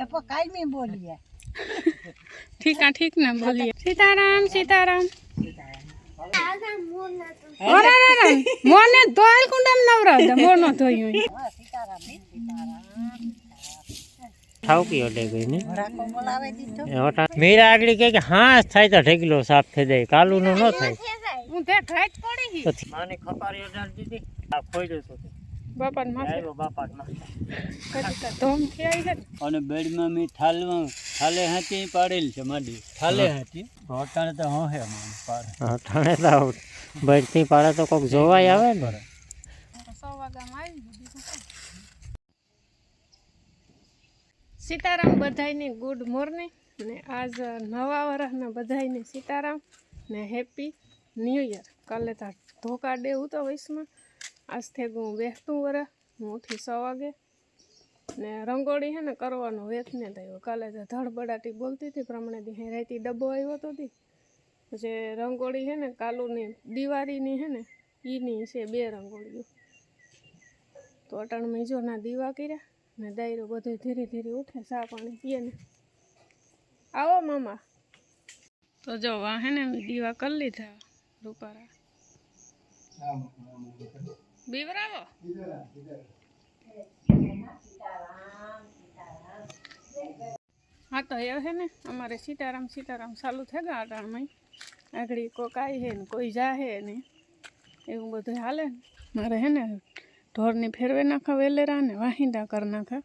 એ પણ કાયમી બોલીએ. ઠીક આ ઠીક ના બોલીએ. સીતારામ સીતારામ. મોને ધોયેલ કુંડામ નવરાવ મોનો ધોયું સીતારામ ઠાવકી અડે ગઈ ને. મીરા આગળ કહે કે હા થાય તો ઢેકલો સાફ થઈ જાય. કાલું નો થાય. હું તે ઘાટ પડી માને ખપારી અડાડી દીધી. આ ખોઈ તો. બાપા માથે. આવ્યો બાપા કદી કા ધોમથી આવી છે અને બેડમાં મેં થાલમાં થાલે હાથી પાડેલ છે માડી. થાલે હાથી અટાણે તો હે મને પાડે. ઠાણે તો બળતી પાડે તો કોક જોવાય આવે ને. સો આવી શું. સીતારામ બધાયને ગુડ મોર્નિંગ. ને આજ નવા વર્ષના બધાયને સીતારામ ને હેપી ન્યૂ યર. કાલે તો ધોકા ડે હતો વયસમાં આજથી હું વેચતું વરે, હું ઉઠી સો વાગે. ને રંગોળી હે ને કરવાનો વેત ને થયો કાલે તો ધડબડાટી બોલતી હતી, પ્રમાણે દી રાતી ડબ્બો આવ્યો હતો તી પછી રંગોળી હે ને કાલુની દિવાળીની હે ને, ઈની છે બે રંગોળીઓ. તો અટાણ જો ના દીવા કર્યા ને દાયરો બધો ધીરે ધીરે ઉઠે, સા પાણી પીએ ને. આવો મામા. તો જો વાહે ને દીવા કરી લીધા રૂપારા. બીવરાવો હા તો એ હે ને, અમારે સીતારામ સીતારામ ચાલુ થઈ ગયા અટાણમાં. આગળ કોક આવી હે ને, કોઈ જાહે ને, એવું બધું હાલે ને. મારે હે ને, ઢોરની ફેરવે નાખા, વેલેરા ને વાહિંદા કરી નાખા.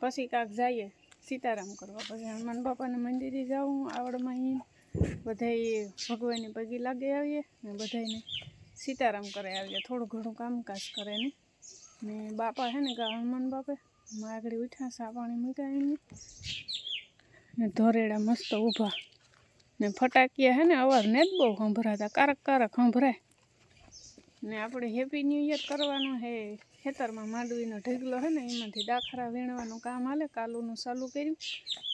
પછી કાંક જઈએ સીતારામ કરવા. પછી હનુમાન બાપાના મંદિરે જાઉં, આવડમાં અહીં બધાય ભગવાનની પગી લાગી આવીએ ને, બધાયને સીતારામ કરે આવીએ થોડું ઘણું કામકાજ કરે ને. ને બાપા હે ને ગા હનુમાન બાપે માગડી ઉઠ્યા, સા પાણી મૂક્યા એમને ને ધોરેડા મસ્ત ઊભા. ને ફટાકિયા હે ને, અવાજ ને જ બહુ સંભળાતા કારક કારક સંભળાય. ને આપણે હેપી ન્યૂ યર કરવાનું હે, ખેતરમાં માંડવીનો ઢગલો હે ને, એમાંથી દાખરા વીણવાનું કામ હાલે, કાલુનું ચાલુ કર્યું.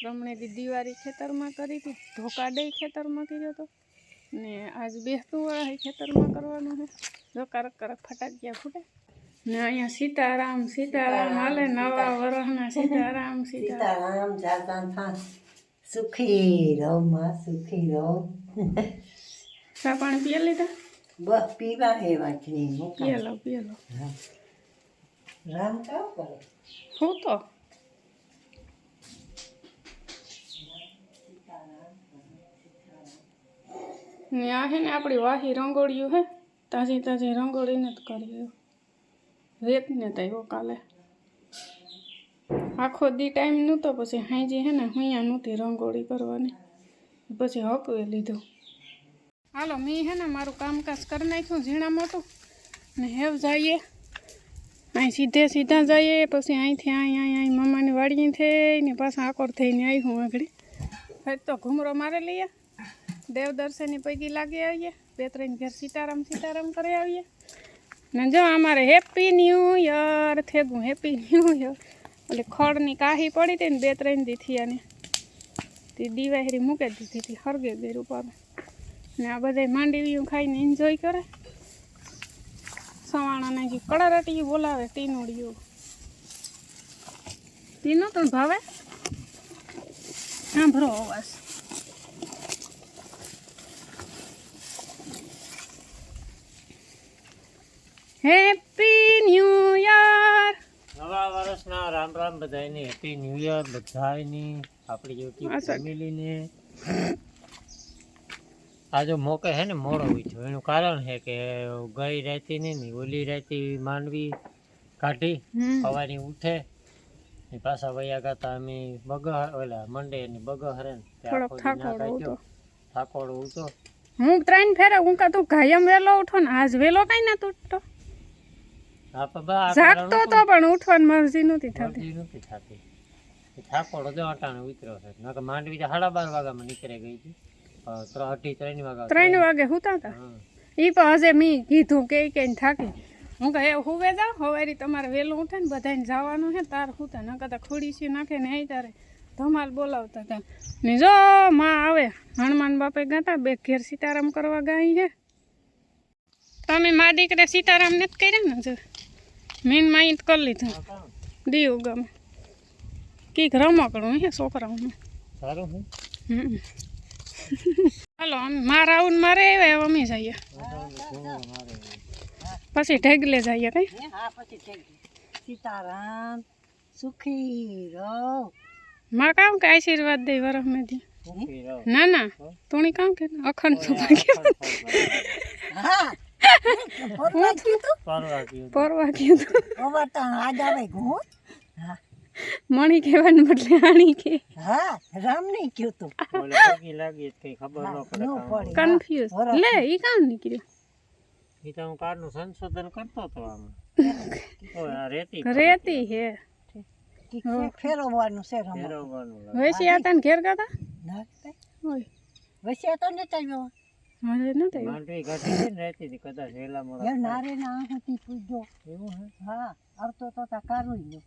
રમણેથી દિવાળી ખેતરમાં કરી હતી ધોકા દઈ ખેતરમાં કર્યો હતો ને આજ બેસતું વાળા ખેતરમાં કરવાનું છે જો કરક કરક ફટાકિયા ફૂટે. ને અહીંયા સીતારામ સીતારામ હાલે નવા વરસના સીતારામ સીતારામ. સીતારામ જાતા થા. સુખી રહો માં સુખી રહો. ચા પાણી પીએ લીધા? બસ પીવા હે વાંચની મૂકા પીએ લો પીએ લો. રામ કાવ કરે? હું તો? ને આ હે ને આપણી વાહી રંગોળીયું હે, તાજી તાજી રંગોળીને જ કરી રેત ને આવ્યો કાલે. આખો દી ટાઈમ નહોતો, પછી હાંજી હે ને હુંયા નહોતી રંગોળી કરવાની. પછી હકવે લીધું. હાલો, મેં હે ને મારું કામકાજ કરી નાખ્યું ઝીણા મોટું, ને હેવ જઈએ. અહીં સીધે સીધા જઈએ, પછી અહીંથી અહીં અહીં અહીં મમ્માની વાડીએ થઈને પાછા આકોર થઈને આવી હું આગળ. હવે તો ઘૂમરો મારે લઈએ. દેવ દર્શનની પૈકી લાગી આવીએ. બે ત્રણ ઘેર સીતારામ સીતારામ કરી આવીએ. ને જો અમારે હેપી ન્યૂ યર થેગું. હેપી ન્યૂ યર એટલે ખડની કાહી પડી હતી ને બે ત્રણ દીથી અને તે દિવાહરી મૂકી દીધી હતી, હરગે ગેર ઉપર ને આ બધા માંડવીયું ખાઈને એન્જોય કરે. સવાણાને જે કડારાટી બોલાવે ટીનુડિયું ટીનો તો ભાવે? સાંભળો અવાજ. હેપી ન્યૂ યર નવા વર્ષના રામ રામ બધાયને હેપી ન્યુ યર બધાયની આપણી યુટ્યુબ ફેમિલીને. આ જો મોકે હે ને મોડો ઉઠ્યો. એનું કારણ છે કે ગઈ રાતી ને ઓલી રાતી માંડવી કાઢી સવારે ઉઠે. ને પાછા વયા ગાતા અમે બગહ ઓલા મંડે ને બગહ હરે ને તે થોડોક થાકોડો હતો. થાકોડો હું ત્રણ ફેરે હું કા તું કાયમ વેલો ઉઠો ને આજ વેલો કઈ ના તૂટતો. જાગતો તો પણ ઉઠવાની મરજી નહોતી થતી. થતી. થાકોડો જો અટાણે ઉતર્યો છે. નકર માંડવી સાડા બાર વાગ્યામાં નીકળે ગઈ હતી. ત્રણ અઢી ત્રણ વાગ્યા ત્રણ વાગે હુતા હતા ઈ એ પણ હજે મી કીધું કે કે થાકી. હું કહે હુવે જાઉં હવારી તમારે વહેલું ઉઠે ને બધાને જવાનું છે તાર હુતા. ન કહેતા ખોડી છે નાખે ને અહીં તારે ધમાલ બોલાવતા હતા ને જો માં આવે હનુમાન બાપે ગાતા બે ઘેર સીતારામ કરવા ગાઈ છે. તમે મા દીકરે સીતારામ નથી કર્યા ને જો મીનમાં જ કરી લીધા. દીવ ગમે. કંઈક રમકડું હે છોકરાઓનું. સારું હું? હમ. હાલો અમે મારા આવું ને મારે આવ્યા અમે જઈએ. પછી ઢગલે જઈએ કઈ? હે? હા પછી થઈ ગયું સીતારામ સુખી રહો. માં કામ કે આશીર્વાદ દે વરફ મેં દી સુખી રહો. ના ના તુણી કામ કે અખંડ તો ભાગ્ય હા ફરવા ગયું તું? પરવા ગયું. પરવા ગયું તું અવતાર આજ આવે ઘું હા? મણી કહેવાને બદલે આણી કે. હા રામ નહીં ગયું તું? ઓલે પગે લાગી તો કઈ ખબર ન પડે ન કામ. પડે. કન્ફ્યુઝ લે ઈ કામ નીકળ્યું. ઈ તો હું કારનું સંશોધન કરતો હતો આમાં. ઓય, આ રેતી રેતી હે કે ફે- ફેરવવાનું છે રમત. ફેરવવાનું લાગે. વૈસી આતા ને ઘેર ગાતા? ના તે તો મને ન થયું. માંડવી છે ને રેતીથી કદાચ વેલા મોડા. યાર નારે ના આહુતિ પૂજો એવું હે? હા અર્થો તો તા કારું લ્યો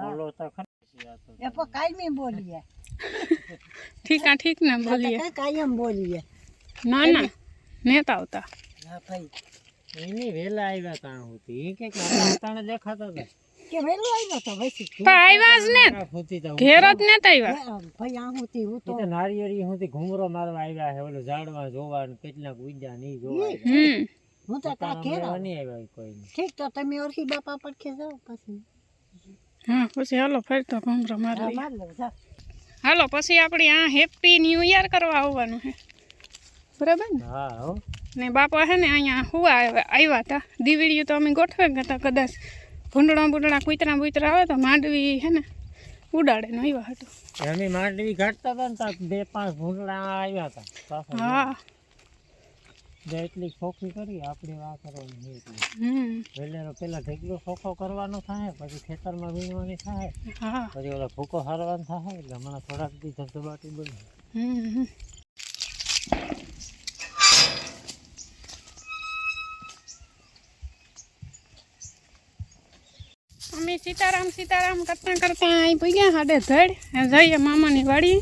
બોલો તો ખરી છે આ તો. એ પણ કાયમી બોલીએ. ઠીક આ ઠીક ને બોલીએ. કાંઈ કાયમ બોલીએ. ના ના નેતા આવતા. હા ભાઈ એની વેલા આવ્યા તાં સુધી ઈ કે દેખાતા હતા કે વેલો આવ્યો તો વસી પણ આવ્યા જ ને. આ સુધી તો ઘેર જ નેતા આવ્યા ભાઈ આહુતિ હું તો ઈ તો નારિયેળી સુધી ઘૂમરો મારવા આવ્યા છે ઓલું ઝાડમાં જોવા ને કેટલાક ઉડ્યા ને ઈ જોવા આવ્યા. હમ. હું તો તા ઘેર અમને આવું. નહીં આવ્યા કોઈ ઠીક તો તમે ઓળખી બાપા પડખે જાઓ પછી. હા પછી હાલો ફરી તો ઘૂમરો હા, મારી માર લો જાઓ. હાલો પછી આપણે આ હેપી ન્યૂ યર કરવા આવવાનું છે. બરાબર ને? હા હો. ને બાપા છે ને અહીંયા હુવા આવ્યા આવ્યા હતા દીવડીયું તો અમે ગોઠવે હતા કદાચ ભૂંડણા બુંડણા કૂતરા બુતરા આવે તો માંડવી હે ને ઉડાડે ને આવ્યા હતું એની માંડવી કાઢતા હતા ને બે પાંચ ભૂંડડા આવ્યા હતા. હા. બે એટલી ચોખ્ખી કરી આપણે વાત કરવાની એટલી. વેલેરો પેલા ઢેકલો ચોખ્ખો કરવાનો થાય પછી ખેતરમાં વીણવાની થાય પછી ઓલા ભૂકો હારવાનો થાય એટલે હમણાં થોડાક દી ધબધબાટી બની. હમ. અમે સીતારામ સીતારામ કરતા કરતા અહીં પગ્યા હાડે ધડ જઈએ મામાની વાડી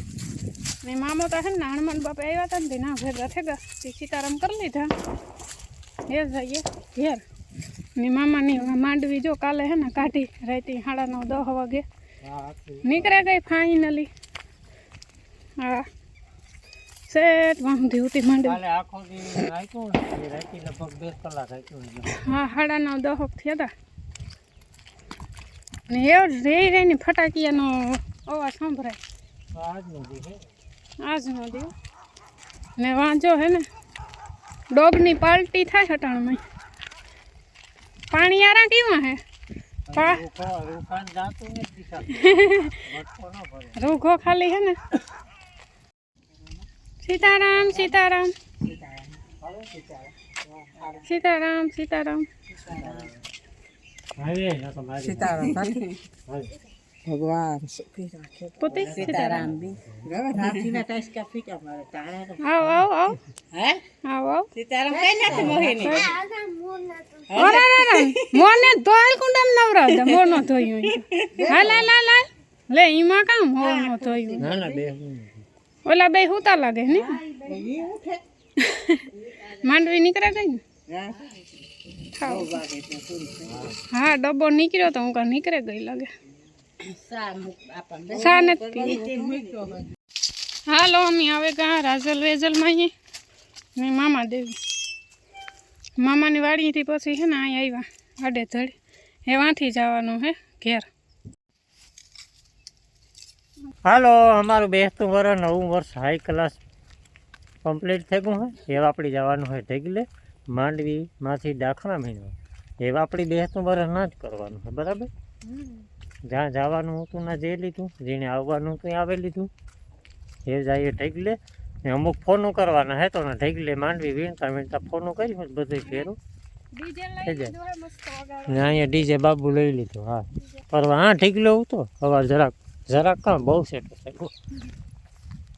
ને મામો તો છે ને હનુમાન બાપા આવ્યા હતા ને તે ના ભેગા થયા તે સીતારામ કરી લીધા એ જઈએ ઘેર ને મામાની માંડવી જો કાલે હે ને કાઢી રાતી સાડા નવ દસ વાગે હા આખી નીકળે ગઈ ફાઇનલી હા સેટ વાંધી ઉતી માંડવી કાલે આખો દી રાખ્યું ને એ રાતી લગભગ બે કલાક રાખ્યું એટલે હા સાડા નવ દહક થયા હતા ને એવું જ રહી રહીને ફટાકિયાનો અવાજ સંભળાય. આજનો દી. છે આજનો દેવ ને વાંચો હે ને. ડોગની પાલટી થાય હટાણમાં. પાણી આરા કેવા હે? પા રૂખો રૂખાન જાતું ને દિશા ભટકો ન ભરે રૂઘો ખાલી હે ને. સીતારામ સીતારામ. સીતારામ. સીતારામ હવે ન તો મારી સીતારામ ભગવાન. પોતે સીતારામ બી રાતીના ટાઈસ કા ફીકા મારે તારા આવ આવ આવ હે આવ આવ સીતારામ કઈ નથી મોહિની અરે અરે અરે મોને ધોઈલ કુંડમ નવરા દે મોનો ધોયું ઓલા બે હુતા લાગે ને માંડવી નીકળે ગઈ ને ખાઓ. હા, ડબ્બો નીકળ્યો તો હું કા નીકળે ગઈ લાગે. સા નથી પીવી. હાલો, અમે હવે ગા રાજલ વેજલમાં અહીં ને મામા દેવી. મામાની વાડીથી પછી છે ને અહીં આવ્યા, આડે ધડ. એવાથી જવાનું હે ઘેર. હાલો, અમારું બેસતું વર્ષ નવું વર્ષ હાઈ ક્લાસ કમ્પ્લીટ થઈ ગયું હોય એવા આપણે જવાનું હોય, ઢેગલે. માંડવીમાંથી દાખલા મીણવા. એવા આપણી બેસતું વર્ષ ના જ કરવાનું છે બરાબર? જ્યાં જવાનું હતું ના જઈ લીધું જેને આવવાનું હતું આવે લીધું. એ જઈએ લે ને અમુક ફોનો કરવાના હે તો ને ઢગલે માંડવી વીણતા વીણતા ફોનો કરી બધું ફેરું જાય. ને અહીંયા ડીજે બાબુ લઈ લીધો હા. પરવા હા ઢીકલો હતો? અવાર જરાક જરાક કાં બહુ છે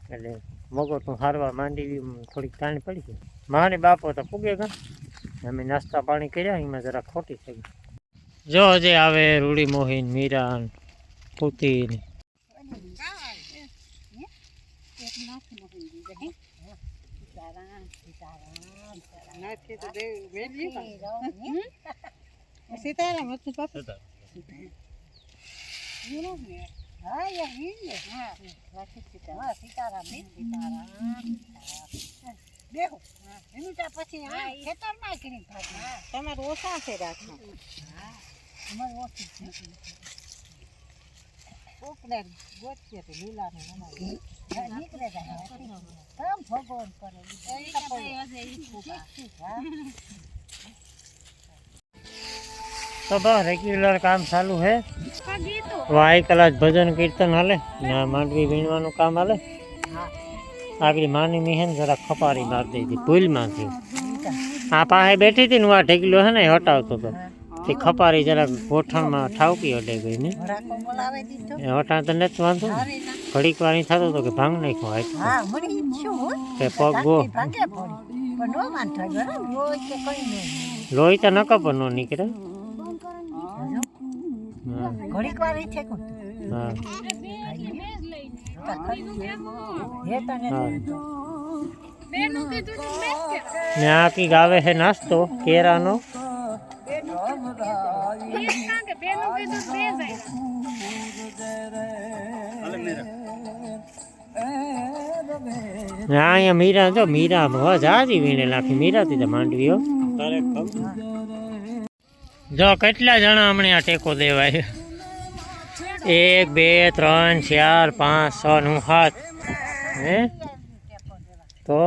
એટલે. મગજનું હારવા માંડી થોડીક તાણી પડી ગઈ. માને બાપો તો પૂગે ગયા અમે નાસ્તા પાણી કર્યા, એમાં જરાક ખોટી થઈ ગઈ. જો હજી આવે રૂડી, મોહીન મીરા ને પૂતી ને સીતારામ હતું બાપા હા યા ઈ લે હા રાખી સીતારામ હા સીતારામ સીતારામ. બેહો એમીટા પછી આ ખેતરમાં કરી ભાગી તમારે ઓછા છે રાખવા. અમારે ઓછું છે. કોકને ગોતીએ તો લીલાને અમારે નીકળે જાય કામ ભગવાન કરે. હા. તો બસ રેગ્યુલર કામ ચાલુ છે વાય કલાક ભજન કીર્તન હાલે. ને આ માંડવી વીણવાનું કામ હાલે. આગળ માની મિહેન જરા ખપારી માર દઈ હતી ભૂલમાંથી. આ પાસે બેઠી હતી ને હું આ ઢેકલો છે ને હટાવતો હતો તે ખપારી જરા ગોઠણમાં ઠાવકી હટે ગઈ ને એ હટાણ તો નથી વાંધો ઘડીક વાર થતો હતો કે ભાંગ નાખ્યો હાથ હા કે પગ ગો. લોહી તો નકપ ન નીકળે. હા ઘડીક વાર હા હે હા. ને આ ગાવે આવે છે નાસ્તો કેરાનો? ના અહીંયા મીરા જો મીરા ભવા જાજી વીણે નાખી મીરાથી તો માંડવીઓ જો કેટલા જણા હમણાં આ ટેકો દેવાય. એક બે ત્રણ ચાર પાંચ છ નું સાત હે તો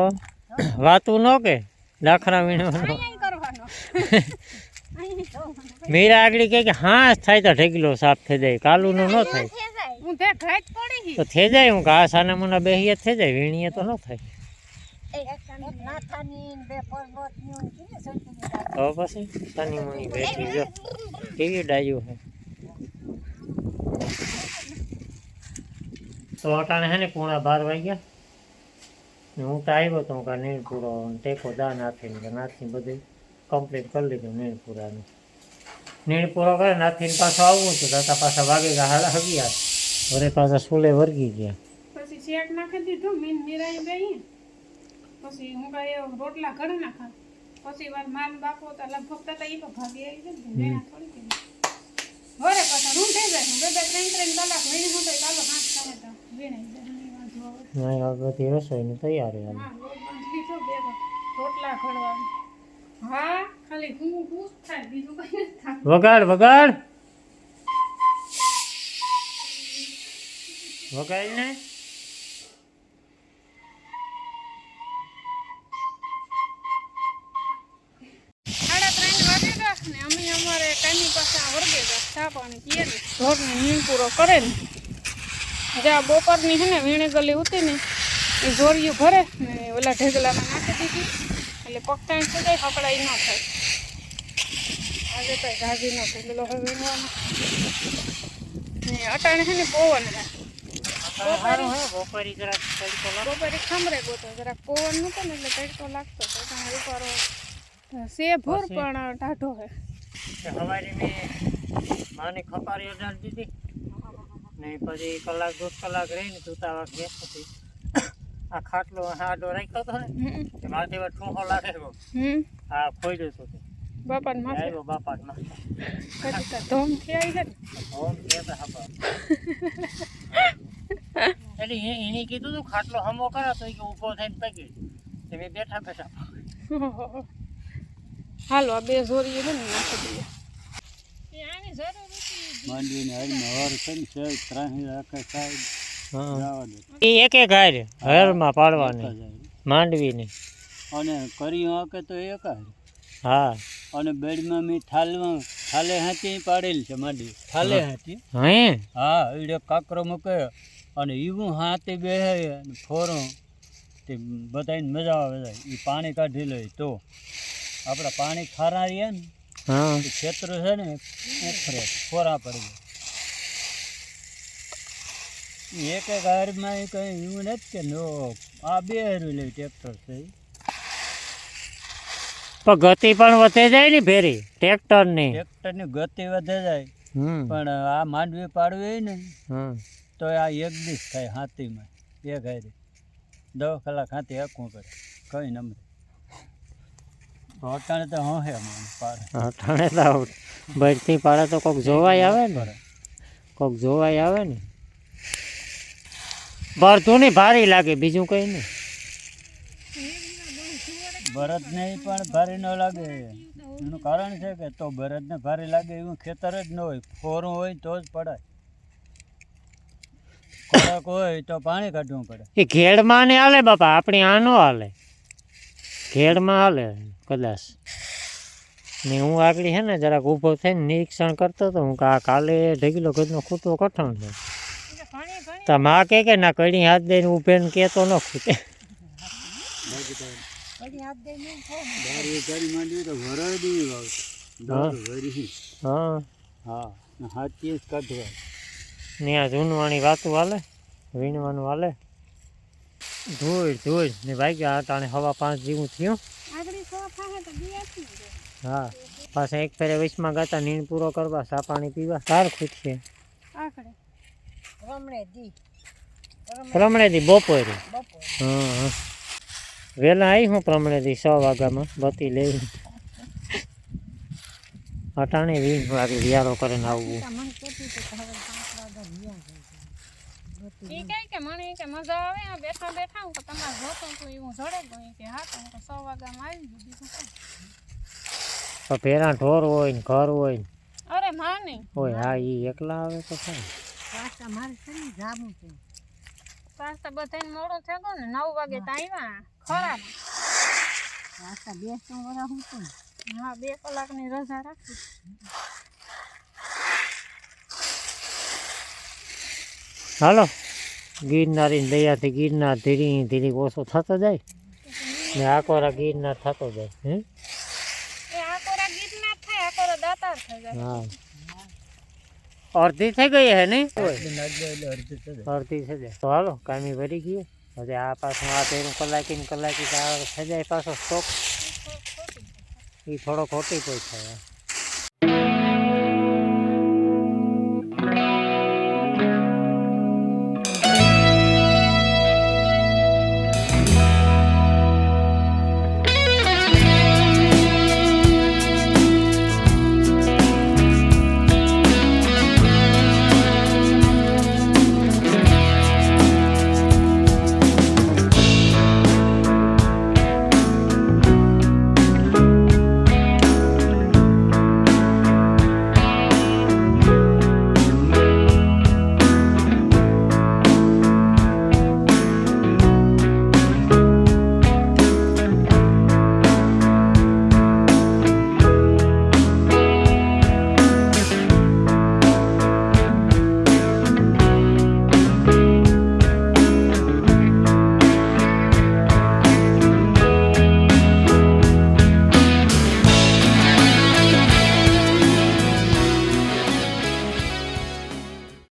વાતું ન કે દાખલા વીણવાનું મીરા આગળ કહે કે હા થાય તો ઢેગલો સાફ થઈ જાય કાલુનો ન થાય હું તે ઘાટ પડી તો થઈ જાય હું ઘા સાના મુના બેહીએ થઈ જાય વીણીએ તો ન થાય એક નાથાની ને બે પર્વતની ને કેવી સંતી તો પછી સાની મુની બેઠી જો કેવી ડાયું છે તો અટાણે હે ને પૂણા બાર વાગ્યા. ને હું તો આવ્યો તો કે નીણ પૂરો ટેકો દા નાથીને કે નાથીને બધું કમ્પ્લીટ કરી લીધું નીણ પૂરાનું નીણ પૂરો કરે નાથીને પાછો આવવું તો દાતા પાછા વાગે ગયા હાલ હગિયા વરે પાછા સુલે વર્ગી ગયા. પછી શેક નાખી દીધું મીન મિરાઈ ગઈ. પછી હું કઈ રોટલા ઘડી નાખા. પછી વાર માન બાપો તો લગભગ તો ઈ તો ભાગી આવી જાય ને વેણા થોડી ગઈ. વરે પાછા રૂમ થઈ જાય બે બે ત્રણ ત્રણ કલાક વીણી હું તો કાલો હાથ કરે તો. વીણાઈ જાય નહીં બધી રસોઈની તૈયારી હાલ. વગાડ વગાડ. વગાડ ને. અમે અમારે કાની પાસે વર્ગે ચા પાણી પીએ ને. ઢોરને નીણ પૂરો કરે ને. જ્યાં બપોરની છે ને વીણે ગલી ઉતી ને એ જોરિયું ભરે ને ઓલા ઢેગલામાં નાખી દીધી. એટલે પકતાણ થઈ જાય હકડાઈ ન થાય. આજે તો ગાજીનો ઢેગલો હવે વીણવાનો. ને અટાણે છે ને પવન હે સારું હે બપોરી જરાક તડકો લાગે. બપોરે ખમરે ગોતો. જરાક પવન નતો ને એટલે તડકો લાગતો. તો અટાણે ઉપારો સે ભૂર પછી? પણ ટાઢો હે. તે હવારે મેં માની ખપારી અડાડી દીધી. ને પછી કલાક દોઢ કલાક રહીને જૂતા વાગ ગેસ હતી આ ખાટલો આડો રાખ્યો હતો ને માથે એવા ઠૂંહો લાગે હા ખોઈ હતો તે. બાપાને માથે? આવ્યો બાપા ને તાર ધોમથી આવી છે ને? એટલે એ- એને કીધું તું ખાટલો હમો કરો તો કે ઊભો થઈને પગી. તે મેં બેઠા બેઠા. હાલો આ બે જોરી ને નાખી દઈએ. માંડવીને હારીને હર છે ને ત્રાહી રાખે સાહેબ. જવા દે. એ એક એક હાર હરમાં પાડવાની. માંડવીની. અને કરી હાકે તો એક હાર. હા. અને બેડમાં મી થાલમાં થાલે હાથી પાડેલ છે માંડવી. થાલે હાથી? હે? હા એડે કાકરો મૂકે અને એવું હાથી બેહે અને ફોરો. તે બધાને મજા આવે એ પાણી કાઢી લે તો. આપણા પાણી ખારા રહીએ ને હા. ક્ષેત્ર છે ને ઉખરે ફોરા પડી જાય એક એક હારમાં કઈ એવું નથી કે નો આ બે હારું લેવું ટ્રેક્ટર છે. પણ ગતિ પણ વધે જાય ને ફેરી ટ્રેક્ટરની. ટ્રેક્ટરની ગતિ વધે જાય પણ આ માંડવી પાડવી ને તો આ એક દિવસ થાય હાથીમાં એક હારી. દસ કલાક હાથી હાંકવું પડે કઈ નમરે અટાણે તો હું હે અટાણે તો ભરતી પાડે તો કોક જોવાય આવે ને? કોક જોવાય આવે ને? ભરતું નહીં ભારી લાગે બીજું કંઈ નહીં. ભરત ઈ પણ ભારે ન લાગે. એનું કારણ છે કે તો ભરતને ભારે લાગે એવું ખેતર જ ન હોય. ફોરું હોય તો જ પડાય. ખોરાક હોય તો પાણી કાઢવું પડે. એ ઘેડમાં ને હાલે બાપા આપણી આ નો હાલે. ઘેડમાં હાલે કદાચ. ને હું આગળ છે ને જરાક ઊભો થઈને નિરીક્ષણ કરતો હતો હું આ કાલે ઢગલો ગજનો ખૂટવો કઠણ છે. તો મા કે કે ના કડી હાથ દઈને ઊભે ને કહેતો ન ખૂટે. ને આ જૂનવાણી વાતું હાલે વીણવાનું હાલે. ધૂળ ધૂળ. ને વાગ્યા અટાણે હવા પાંચ જેવું થયું. દે હા. પાછા એક ફેરે વીસમાં ગાતા નીણ પૂરો કરવા સા પાણી પીવા. સાર ખૂટશે છે. રમણે દી. બપોરે. બપોર. હા હા વહેલા આવી હું પ્રમણેથી સો વાગ્યામાં બતી લઈ અટાણે વીસ વાગે વિયારો કરીને આવવું મને કહેતી હતી કે હવે પાંચ વાગે ન્યા ઈ કહે કે મને કે મજા આવે આ બેઠા બેઠા હું કે તમારે જોતો તો એવું જડે ગયું કે હા તો હું તો સો વાગ્યામાં આવી ગયું બીજું શું? તો પેલા ઢોર હોય ને ઘર હોય ને અરે માં નહીં હોય હા એ એકલા આવે તો છે પાસ્તા મારે છે ને જાબું છે. પાસ્તા બધાને મોડો થઈ ગયું ને નવ વાગે તો આવ્યા ખરા. પાસ્તા બે સો વર્ષ હું છું હા બે કલાકની રજા રાખી. હાલો. ગિરનારી દયાથી ગિરનાર ધીરે ધીરે ઓછો થતો જાય ને આકોરા ગિરનાર થતો જાય હે? એ આ કોરા ગીતનાર થાય આ કોરા દાતાર થઈ જાય. હા. અડધી થઈ ગઈ હે નહીં? નાખી એટલે અડધી થઈ જાય. અડધી થઈ જાય. તો હાલો કામી ભરી ગઈ. હવે આ પાછું આ તેનું કલાકી ને કલાકી આ થઈ જાય પાછો સ્ટોક એ થોડો ખોટી પૈસા